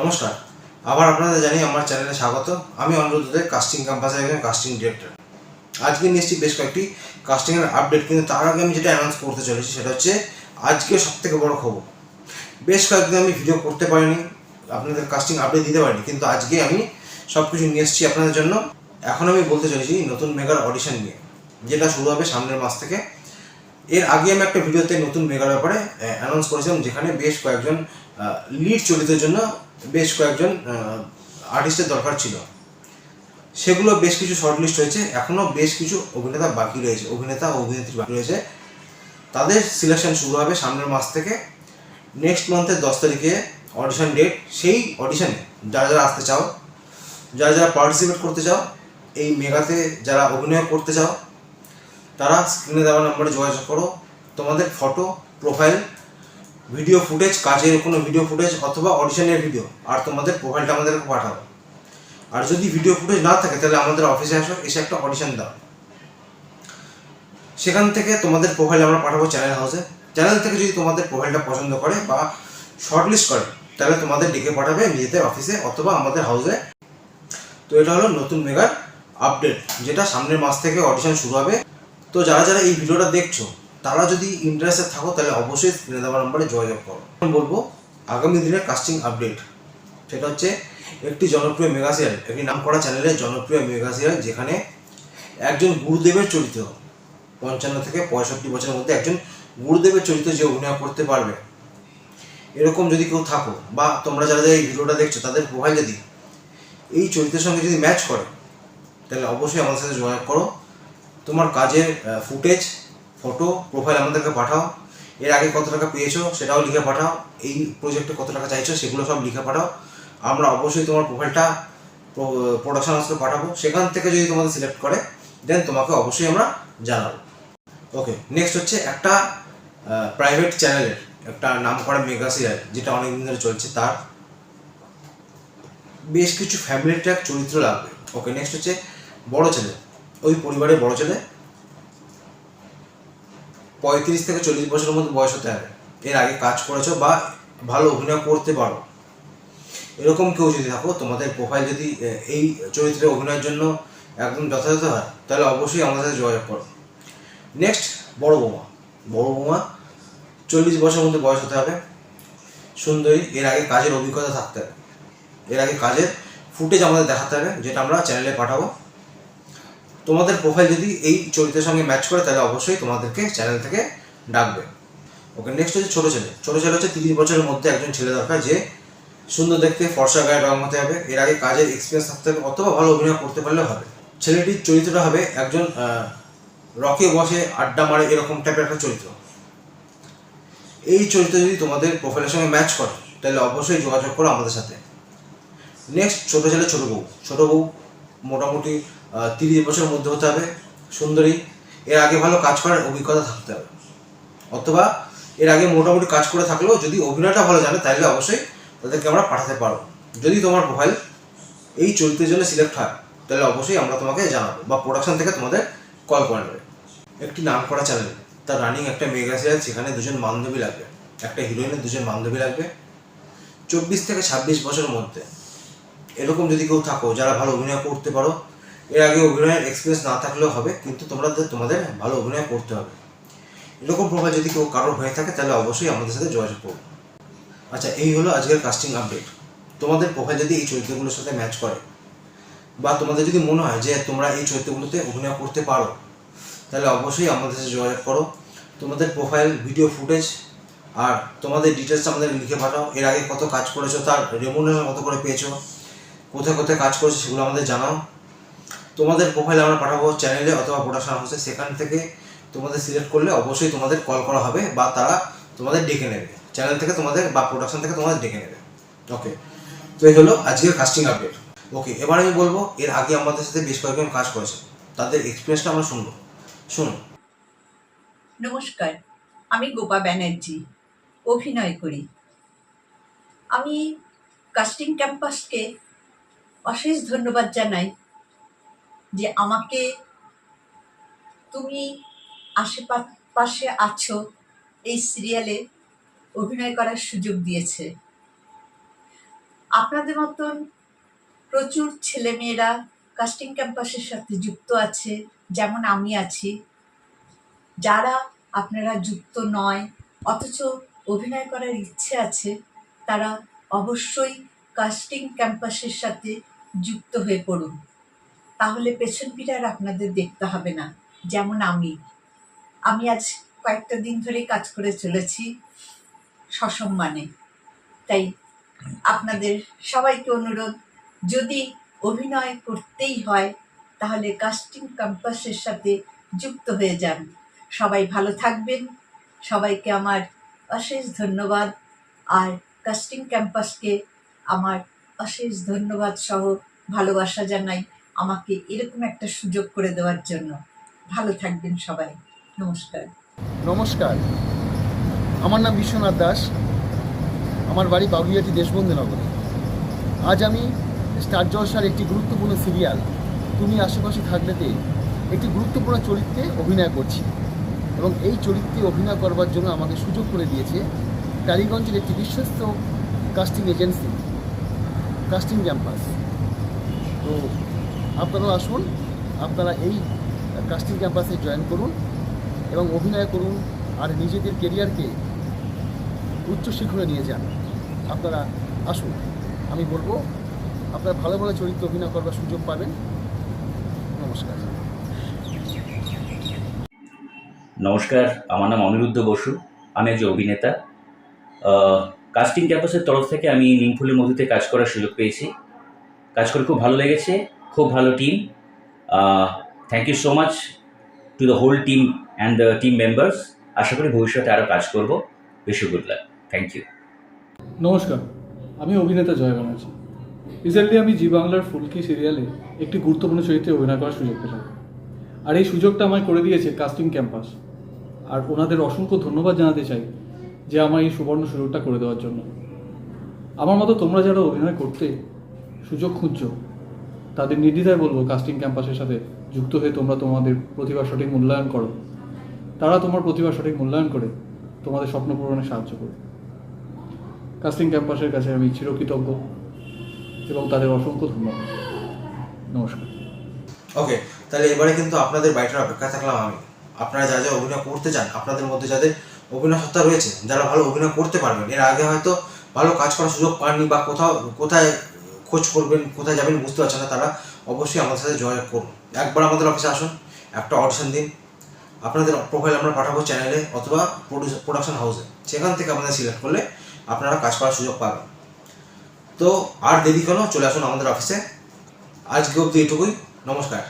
নমস্কার। আবার আপনাদের জানি আমার চ্যানেলে স্বাগত। আমি অনুরোধদের কাস্টিং ক্যাম্পাসের একজন কাস্টিং ডিরেক্টর আজকে নিয়ে বেশ কয়েকটি কাস্টিংয়ের আপডেট কিন্তু তার আগে আমি যেটা অ্যানাউন্স করতে চলেছি সেটা হচ্ছে আজকে সব থেকে বড় খবর। বেশ কয়েকদিন আমি ভিডিও করতে পারিনি, আপনাদের কাস্টিং আপডেট দিতে পারিনি, কিন্তু আজকে আমি সব কিছু নিয়ে এসেছি আপনাদের জন্য। এখন আমি বলতে চলেছি নতুন মেগার অডিশন নিয়ে, যেটা শুরু হবে সামনের মাস থেকে। এর আগে আমি একটা ভিডিওতে নতুন মেগার ব্যাপারে অ্যানাউন্স করেছিলাম, যেখানে বেশ কয়েকজন লিড চরিত্রের জন্য বেশ কয়েকজন আর্টিস্টের দরকার ছিল। সেগুলো বেশ কিছু শর্টলিস্ট হয়েছে এখনও বেশ কিছু অভিনেতা বাকি রয়েছে, অভিনেতা ও অভিনেত্রী বাকি রয়েছে। তাদের সিলেকশন শুরু হবে সামনের মাস থেকে। নেক্সট মান্থের দশ তারিখে অডিশন ডেট সেই অডিশনে যারা যারা আসতে চাও, যারা যারা পার্টিসিপেট করতে চাও, এই মেগাতে যারা অভিনয় করতে চাও, তারা স্ক্রিনে দেওয়া নম্বরে যোগাযোগ করো। তোমাদের ফটো প্রোফাইল ভিডিও ফুটেজ কাজের কোনো ভিডিও ফুটেজ অথবা অডিশনের ভিডিও আর তোমাদের প্রোফাইলটা আমাদেরকে পাঠাও। আর যদি ভিডিও ফুটেজ না থাকে, তাহলে আমাদের অফিসে আসো, এসে একটা অডিশন দাও। সেখান থেকে তোমাদের প্রোফাইল আমরা পাঠাবো চ্যানেল হাউসে চ্যানেল থেকে যদি তোমাদের প্রোফাইলটা পছন্দ করে বা শর্টলিস্ট করে, তাহলে তোমাদের ডেকে পাঠাবে নিজেদের অফিসে অথবা আমাদের হাউসে তো এটা হলো নতুন মেগার আপডেট যেটা সামনের মাস থেকে অডিশন শুরু হবে। তো যারা যারা এই ভিডিওটা দেখছ তারা যদি ইন্টারেস্টেড থাকো, তাহলে অবশ্যই স্ক্রিনে দেওয়া নম্বরে যোগাযোগ করো। বলব, আগামী দিনের কাস্টিং আপডেট সেটা হচ্ছে একটি জনপ্রিয় মেগা সিরিয়াল একটি নাম করা চ্যানেলের জনপ্রিয় মেগা সিরিয়াল যেখানে একজন গুরুদেবের চরিত্র, পঞ্চান্ন থেকে পঁয়ষট্টি বছরের মধ্যে একজন গুরুদেবের চরিত্র যে অভিনয় করতে পারবে। এরকম যদি কেউ থাকো, বা তোমরা যারা যারা এই ভিডিওটা দেখছ, তাদের প্রোফাইল যদি এই চরিত্রের সঙ্গে যদি ম্যাচ করে, তাহলে অবশ্যই আমাদের সাথে যোগাযোগ করো। তোমার কাজের ফুটেজ ফটো প্রোফাইল আমাদেরকে পাঠাও। এর আগে কত টাকা পেয়েছ সেটাও লিখে পাঠাও। এই প্রজেক্টে কত টাকা চাইছো সেগুলো সব লিখে পাঠাও। আমরা অবশ্যই তোমার প্রোফাইলটা প্রোডাকশন হাউসকে পাঠাবো। সেখান থেকে যদি তোমাদের সিলেক্ট করে দেন তোমাকে অবশ্যই আমরা জানাব। ওকে নেক্সট হচ্ছে একটা প্রাইভেট চ্যানেলের একটা নাম করা মেগা সিরিয়াল যেটা অনেকদিন ধরে চলছে তার। বেশ কিছু ফ্যামিলি ট্র্যাক চরিত্র লাগবে। ওকে নেক্সট হচ্ছে বড় ছেলে। ওই পরিবারের বড় ছেলে। পঁয়ত্রিশ থেকে চল্লিশ বছরের মধ্যে বয়স হতে হবে। এর আগে কাজ করেছ বা ভালো অভিনয় করতে পারো। এরকম কেউ যদি থাকো, তোমাদের প্রোফাইল যদি এই চরিত্রে অভিনয়ের জন্য একদম যথাযথ হয়, তাহলে অবশ্যই আমাদের সাথে যোগাযোগ করো। নেক্সট বড় বৌমা। বড় বৌমা চল্লিশ বছরের মধ্যে বয়স হতে হবে। সুন্দরী, এর আগে কাজের অভিজ্ঞতা থাকতে হবে। এর আগে কাজের ফুটেজ আমাদের দেখাতে হবে, যেটা আমরা চ্যানেলে পাঠাবো। তোমাদের প্রোফাইল যদি এই চরিত্রের সঙ্গে ম্যাচ করে, তাহলে অবশ্যই তোমাদেরকে চ্যানেল থেকে ডাকবে। ওকে নেক্সট হচ্ছে ছোটো ছেলে। ছোটো ছেলে হচ্ছে তিরিশ বছরের মধ্যে একজন ছেলে দরকার যে সুন্দর দেখতে, ফর্সা গায়ে রং হতে হবে, এর আগে কাজের এক্সপিরিয়েন্স থাকতে হবে, অথবা ভালো অভিনয় করতে পারলেও হবে। ছেলেটির চরিত্রটা হবে একজন রকে বসে আড্ডা মারে এরকম টাইপের একটা চরিত্র। এই চরিত্র যদি তোমাদের প্রোফাইলের সঙ্গে ম্যাচ করে, তাহলে অবশ্যই যোগাযোগ করো আমাদের সাথে। নেক্সট ছোটো ছেলে, ছোটো বউ। ছোটো বউ মোটামুটি তিরিশ বছরের মধ্যে হতে হবে। সুন্দরী, এর আগে ভালো কাজ করার অভিজ্ঞতা থাকতে হবে। অথবা এর আগে মোটামুটি কাজ করে থাকলেও যদি অভিনয়টা ভালো জানে তাহলে অবশ্যই তাদেরকে আমরা পাঠাতে পারো। যদি তোমার প্রোফাইল এই চরিত্রের জন্য সিলেক্ট হয় তাহলে অবশ্যই আমরা তোমাকে জানাব বা প্রোডাকশন থেকে তোমাদের কল করে নেবে। একটি নাম করা চ্যানেল তার রানিং একটা মেগা সিরিয়াল সেখানে দুজন বান্ধবী লাগবে। একটা হিরোইনের দুজন বান্ধবী লাগবে। চব্বিশ থেকে ছাব্বিশ বছরের মধ্যে এরকম যদি কেউ থাকো, যারা ভালো অভিনয় করতে পারো, এর আগে অভিনয়ের এক্সপিরিয়েন্স না থাকলেও হবে, কিন্তু তোমরা তোমাদের ভালো অভিনয় করতে হবে। এরকম প্রোফাইল যদি কেউ কারোর হয়ে থাকে, তাহলে অবশ্যই আমাদের সাথে যোগাযোগ করো। আচ্ছা এই হলো আজকের কাস্টিং আপডেট তোমাদের প্রোফাইল যদি এই চরিত্রগুলোর সাথে ম্যাচ করে, বা তোমাদের যদি মনে হয় যে তোমরা এই চরিত্রগুলোতে অভিনয় করতে পারো, তাহলে অবশ্যই আমাদের সাথে যোগাযোগ করো। তোমাদের প্রোফাইল ভিডিও ফুটেজ আর তোমাদের ডিটেলস আমাদের লিখে পাঠাও। এর আগে কত কাজ করেছ, তার রেমুনেশন কত করে পেয়েছ কোথায় কোথায় কাজ করছে সেগুলো আমাদের জানাও। তোমাদের প্রোফাইল আমরা পাঠাবো চ্যানেলে অথবা প্রোডাকশন হাউসে সেখান থেকে তোমাদের সিলেক্ট করলে অবশ্যই তোমাদের কল করা হবে বা তারা তোমাদের ডেকে নেবে। চ্যানেল থেকে তোমাদের বা প্রোডাকশন থেকে তোমাদের ডেকে নেবে। ওকে তো এই হলো আজকের কাস্টিং আপডেট ওকে এবার আমি বলব, এর আগে আমাদের সাথে বেশ কয়েকজন কাজ করেছে। তাদের এক্সপিরিয়েন্সটা আমরা শুনব। শুনুন। নমস্কার, আমি গোপা ব্যানার্জি, অভিনয় করি। আমি কাস্টিং ক্যাম্পাসকে অশেষ ধন্যবাদ জানাই যে আমাকে তুমি আশেপাশে আছো এই সিরিয়ালে অভিনয় করার সুযোগ দিয়েছে। আপনাদের মতন প্রচুর ছেলেমেয়েরা কাস্টিং ক্যাম্পাসের সাথে যুক্ত আছে, যেমন আমি আছি। যারা আপনারা যুক্ত নয়, অথচ অভিনয় করার ইচ্ছে আছে, তারা অবশ্যই কাস্টিং ক্যাম্পাসের সাথে যুক্ত হয়ে পড়ুন। তাহলে পেছন ফিরে আপনাদের দেখতে হবে না, যেমন আমি। আমি আজ কয়েকটা দিন ধরে কাজ করে চলেছি সসম্মানে। তাই আপনাদের সবাইকে অনুরোধ, যদি অভিনয় করতেই হয়, তাহলে কাস্টিং ক্যাম্পাসের সাথে যুক্ত হয়ে যান। সবাই ভালো থাকবেন। সবাইকে আমার অশেষ ধন্যবাদ। আর কাস্টিং ক্যাম্পাসকে আমার অশেষ ধন্যবাদ সহ ভালোবাসা জানাই আমাকে এরকম একটা সুযোগ করে দেওয়ার জন্য। ভালো থাকবেন সবাই। নমস্কার। নমস্কার। আমার নাম বিশ্বনাথ দাস। আমার বাড়ি বাগুইয়াটি, দেশবন্ধু নগরে। আজ আমি স্টার জলসার একটি গুরুত্বপূর্ণ সিরিয়াল, তুমি আশেপাশে থাকলেতে একটি গুরুত্বপূর্ণ চরিত্রে অভিনয় করছি এবং এই চরিত্রে অভিনয় করবার জন্য আমাকে সুযোগ করে দিয়েছে টালিগঞ্জের একটি বিশ্বস্ত কাস্টিং এজেন্সি কাস্টিং ক্যাম্পাস। তো আপনারাও আসুন, আপনারা এই কাস্টিং ক্যাম্পাসে জয়েন করুন এবং অভিনয় করুন আর নিজেদের কেরিয়ারকে উচ্চ শিখরে নিয়ে যান। আপনারা আসুন। আমি বলব, আপনারা ভালো ভালো চরিত্র অভিনয় করবার সুযোগ পাবেন। নমস্কার। নমস্কার, আমার নাম অনিরুদ্ধ বসু। আমি একজন অভিনেতা। কাস্টিং ক্যাম্পাসের তরফ থেকে আমি নিমফুলের মধ্যে কাজ করার সুযোগ পেয়েছি। কাজ করে খুব ভালো লেগেছে, খুব ভালো team thank you so much to the whole team and the team members আশা করি ভবিষ্যতে আরও কাজ করব। বেশি গুড লাক থ্যাংক ইউ নমস্কার, আমি অভিনেতা জয় ব্যানার্জি রিসেন্টলি আমি জি বাংলার ফুলকি সিরিয়ালে একটি গুরুত্বপূর্ণ চরিত্রে অভিনয় করার সুযোগ পেলাম। আর এই সুযোগটা আমায় করে দিয়েছে কাস্টিং ক্যাম্পাস আর ওনাদের অসংখ্য ধন্যবাদ জানাতে চাই যে আমার এই সুবর্ণ সুযোগটা করে দেওয়ার জন্য। আমার মতো তোমরা যারা অভিনয় করতে সুযোগ খুঁজছো, তাদের নির্দ্বিধায় বলব কাস্টিং ক্যাম্পাসের সাথে যুক্ত হয়ে তোমরা তোমাদের প্রতিভা সঠিক মূল্যায়ন করো। তারা তোমার প্রতিভা সঠিক মূল্যায়ন করে তোমাদের স্বপ্ন পূরণে সাহায্য করবে। কাস্টিং ক্যাম্পাসের কাছে আমি চিরকৃতজ্ঞ এবং তাদের অসংখ্য ধন্যবাদ। নমস্কার। ওকে তাহলে এবারে কিন্তু আপনাদের বাড়িটার অপেক্ষা থাকলাম আমি। আপনারা যা যা অভিনয় করতে চান, আপনাদের মধ্যে যাদের অভিনয় সত্তা রয়েছে, যারা ভালো অভিনয় করতে পারবেন। এর আগে হয়তো ভালো কাজ করার সুযোগ পাননি বা কোথাও, কোথায় খোঁজ করবেন, কোথায় যাবেন বুঝতে পারছেন না তারা, অবশ্যই আমাদের সাথে যোগাযোগ করুন। একবার আমাদের অফিসে আসুন, একটা অডিশন দিন। আপনাদের প্রোফাইল আমরা পাঠাবো চ্যানেলে অথবা প্রোডাকশন হাউসে সেখান থেকে আমাদের সিলেক্ট করলে আপনারা কাজ করার সুযোগ পাবেন। তো আর দেরি কেন, চলে আসুন আমাদের অফিসে আজকে অবধি এটুকুই। নমস্কার।